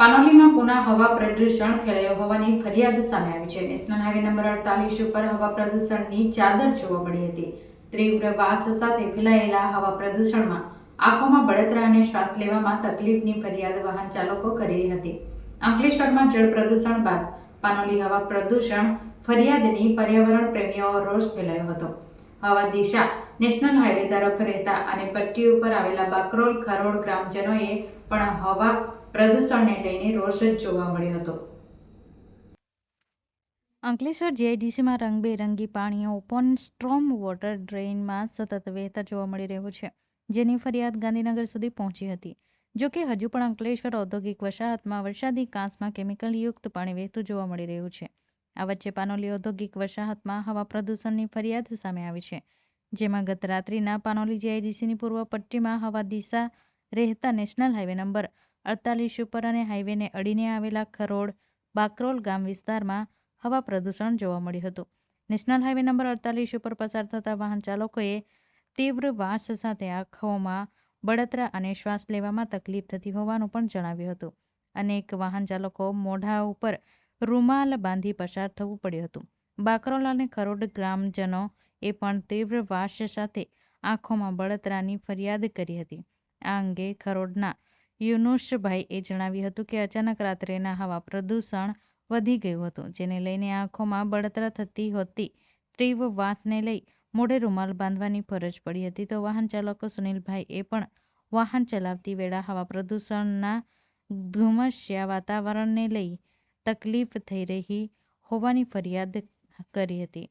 પાનોલીમાં પુનઃ હવા પ્રદૂષણ ફેલાયો હોવાની ફરિયાદ સામે આવી છે. નેશનલ હાઈવે નંબર અડતાલીસ ઉપર હવા પ્રદૂષણની ચાદર જોવા મળી હતી. તીવ્ર વાસ સાથે ફેલાયેલા હવા પ્રદૂષણમાં આંખોમાં બળતરા અને શ્વાસ લેવામાં તકલીફની ફરિયાદ વાહન ચાલકો કરી હતી. અંકલેશ્વરમાં જળ પ્રદૂષણ બાદ પાનોલી હવા પ્રદૂષણ ફરિયાદની પર્યાવરણ પ્રેમીઓ રોષ ફેલાયો હતો. હવા દિશા નેશનલ હાઈવે તરફ રહેતા અને પટ્ટી ઉપર આવેલા બાકરોલ ખરોડ ગ્રામજનોએ પણ હવા પ્રદૂષણને લઈને રોષ જોવા મળ્યો હતો. અંકલેશ્વર જીઆઈડીસીમાં રંગબેરંગી પાણીઓ ઓપન સ્ટ્રોમ વોટર ડ્રેઇનમાં સતત વહેતા જોવા મળી રહ્યું છે, જેની ફરિયાદ ગાંધીનગર સુધી પહોંચી હતી. જો કે હજુ પણ અંકલેશ્વર ઔદ્યોગિક વસાહતમાં વરસાદી કાંસમાં કેમિકલયુક્ત પાણી વહેતું જોવા મળી રહ્યું છે. આ વચ્ચે પાનોલી ઔદ્યોગિક વસાહતમાં હવા પ્રદૂષણની ફરિયાદ સામે આવી છે, જેમાં ગત રાત્રિના પાનોલી જીઆઈડીસીની પૂર્વ પટ્ટીમાં હવા દિશા રહેતા નેશનલ હાઈવે નંબર અડતાલીસ ઉપર અને હાઈવેને અડીને આવેલા ખરોડ બાકરોલ ગામ વિસ્તારમાં હવા પ્રદૂષણ જોવા મળ્યું હતું. નેશનલ હાઈવે નંબર અડતાલીસ ઉપર પસાર થતા વાહન ચાલકોએ તીવ્ર વાસ સાથે આંખોમાં બળતરા અને શ્વાસ લેવામાં તકલીફ થતી હોવાનું પણ જણાવ્યું હતું. અનેક વાહન ચાલકો મોઢા ઉપર રૂમાલ બાંધી પસાર થવું પડ્યું હતું. બાકરોલ અને ખરોડ ગ્રામજનો એ પણ તીવ્ર વાસ સાથે આંખોમાં બળતરાની ફરિયાદ કરી હતી. આ અંગે ખરોડના યુનુસભાઈએ જણાવ્યું હતું કે અચાનક રાત્રેના હવા પ્રદૂષણ વધી ગયું હતું, જેને લઈને આંખોમાં બળતરા થતી હતી તીવ્ર વાસને લઈ મોઢે રૂમાલ બાંધવાની ફરજ પડી હતી. તો વાહન ચાલકો સુનિલભાઈ એ પણ વાહન ચલાવતી વેળા હવા પ્રદૂષણના ધુમ્મસ્યા વાતાવરણને લઈ તકલીફ થઈ રહી હોવાની ફરિયાદ કરી હતી.